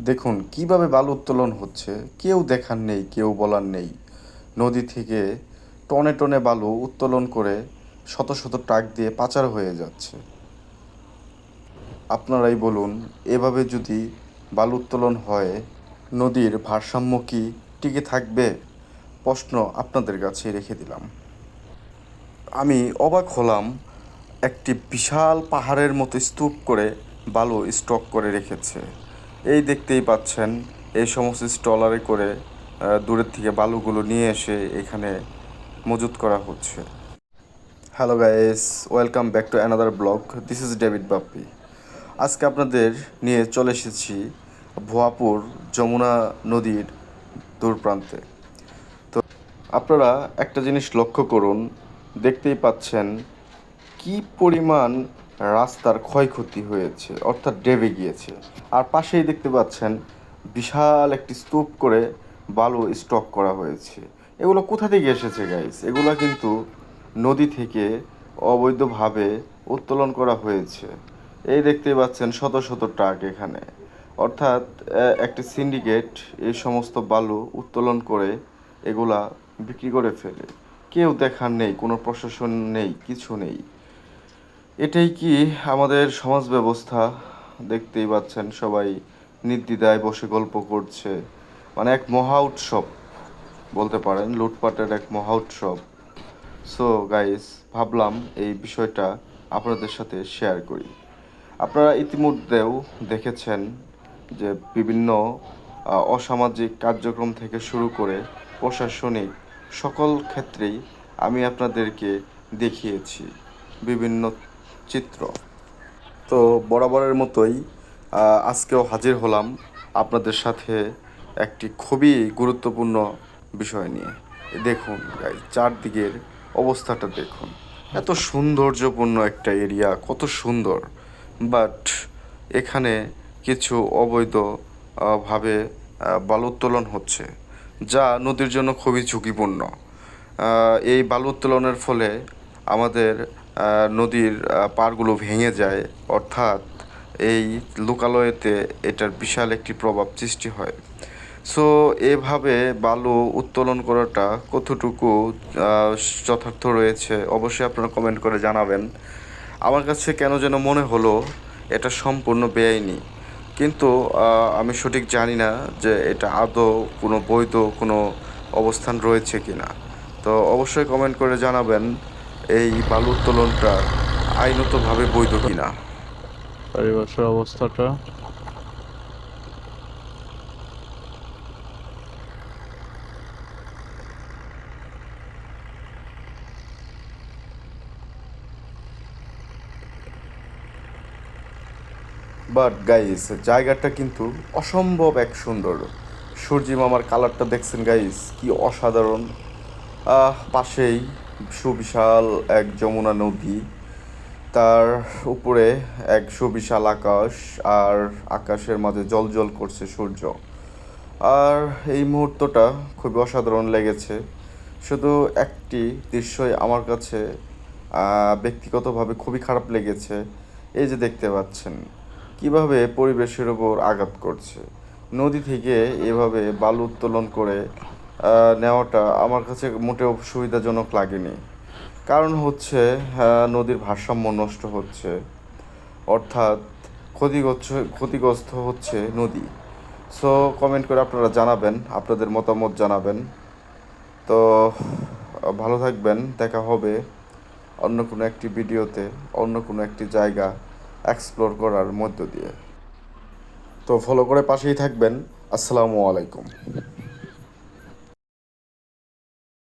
দেখুন, কীভাবে বালু উত্তোলন হচ্ছে, কেউ দেখার নেই, কেউ বলার নেই। নদী থেকে টনে টনে বালু উত্তোলন করে শত শত ট্রাক দিয়ে পাচার হয়ে যাচ্ছে। আপনারাই বলুন, এভাবে যদি বালু উত্তোলন হয়, নদীর ভারসাম্য কি টিকে থাকবে? প্রশ্ন আপনাদের কাছে রেখে দিলাম। আমি অবাক হলাম, একটি বিশাল পাহাড়ের মতো স্তূপ করে বালু স্টক করে রেখেছে। এই দেখতেই পাচ্ছেন, এই সমস্ত স্টলারে করে দূরের থেকে বালুগুলো নিয়ে এসে এখানে মজুত করা হচ্ছে। Hello guys welcome back to another blog this is David Bappi আজকে আপনাদের নিয়ে চলে এসেছি ভুয়াপুর যমুনা নদীর দূর প্রান্তে। তো আপনারা একটা জিনিস লক্ষ্য করুন, দেখতেই পাচ্ছেন কি পরিমাণ রাস্তার ক্ষয়ক্ষতি হয়েছে, অর্থাৎ ডেবে গিয়েছে। আর পাশেই দেখতে পাচ্ছেন বিশাল একটি স্তূপ করে বালু স্টক করা হয়েছে। এগুলো কোথা থেকে এসেছে গাইস এগুলো কিন্তু নদী থেকে অবৈধভাবে উত্তোলন করা হয়েছে। এই দেখতেই পাচ্ছেন শত শত ট্রাক এখানে। অর্থাৎ একটি সিন্ডিকেট এই সমস্ত বালু উত্তোলন করে এগুলা বিক্রি করে ফেলে। কেউ দেখার নেই, কোনো প্রশাসন নেই, কিছু নেই। এটাই কি আমাদের সমাজ ব্যবস্থা দেখতেই পাচ্ছেন সবাই নির্দ্বিধায় বসে গল্প করছে। মানে এক মহা উৎসব বলতে পারেন, লুটপাটের এক মহা উৎসব। সো গাইস ভাবলাম এই বিষয়টা আপনাদের সাথে শেয়ার করি। আপনারা ইতিমধ্যেও দেখেছেন যে বিভিন্ন অসামাজিক কার্যক্রম থেকে শুরু করে প্রশাসনিক সকল ক্ষেত্রেই আমি আপনাদেরকে দেখিয়েছি। বিভিন্ন চিত্র। তো বরাবরের মতোই আজকেও হাজির হলাম আপনাদের সাথে একটি খুবই গুরুত্বপূর্ণ বিষয় নিয়ে। দেখুন চারদিকের অবস্থাটা দেখুন। এত সৌন্দর্যপূর্ণ একটা এরিয়া কত সুন্দর। বাট এখানে কিছু অবৈধ আহ, ভাবে বালু উত্তোলন হচ্ছে যা নদীর জন্য খুবই ঝুঁকিপূর্ণ। এই বালু উত্তোলনের ফলে আমাদের নদীর পাড়গুলো ভেঙে যায়। অর্থাৎ এই লোকালয়েতে এটার বিশাল একটি প্রভাব সৃষ্টি হয়। সো এভাবে বালু উত্তোলন করাটা কতটুকু যথার্থ রয়েছে, অবশ্যই আপনারা কমেন্ট করে জানাবেন। আমার কাছে কেন যেন মনে হলো, এটা সম্পূর্ণ বেআইনি। কিন্তু আমি সঠিক জানি না যে এটা আদৌ কোনো বৈধ কোনো অবস্থান রয়েছে কি না তো অবশ্যই কমেন্ট করে জানাবেন। এই বালু উত্তোলনটা আইনতভাবে বৈধ কিনা? চারিপাশের অবস্থাটা? বাট গাইস জায়গাটা কিন্তু অসম্ভব এক সুন্দর। সূর্যি মামার কালারটা দেখছেন গাইস কি অসাধারণ। আহ, পাশেই সুবিশাল এক যমুনা নদী। তার উপরে এক সুবিশাল আকাশ আর আকাশের মাঝে জল জল করছে সূর্য। আর এই মুহূর্তটা খুবই অসাধারণ লেগেছে। শুধু একটি দৃশ্যই আমার কাছে ব্যক্তিগতভাবে খুবই খারাপ লেগেছে। এই যে দেখতে পাচ্ছেন, কীভাবে পরিবেশের ওপর আঘাত করছে। নদী থেকে এভাবে বালু উত্তোলন করে নেওয়াটা আমার কাছে মোটেও সুবিধাজনক লাগেনি। কারণ হচ্ছে আহ, নদীর ভারসাম্য নষ্ট হচ্ছে। অর্থাৎ ক্ষতিগ্রস্ত ক্ষতিগ্রস্ত হচ্ছে নদী। সো কমেন্ট করে আপনারা জানাবেন আপনাদের মতামত জানাবেন। তো ভালো থাকবেন দেখা হবে অন্য কোনো একটি ভিডিওতে অন্য কোনো একটি জায়গা এক্সপ্লোর করার মধ্য দিয়ে। তো ফলো করে পাশেই থাকবেন। আসসালামু আলাইকুম।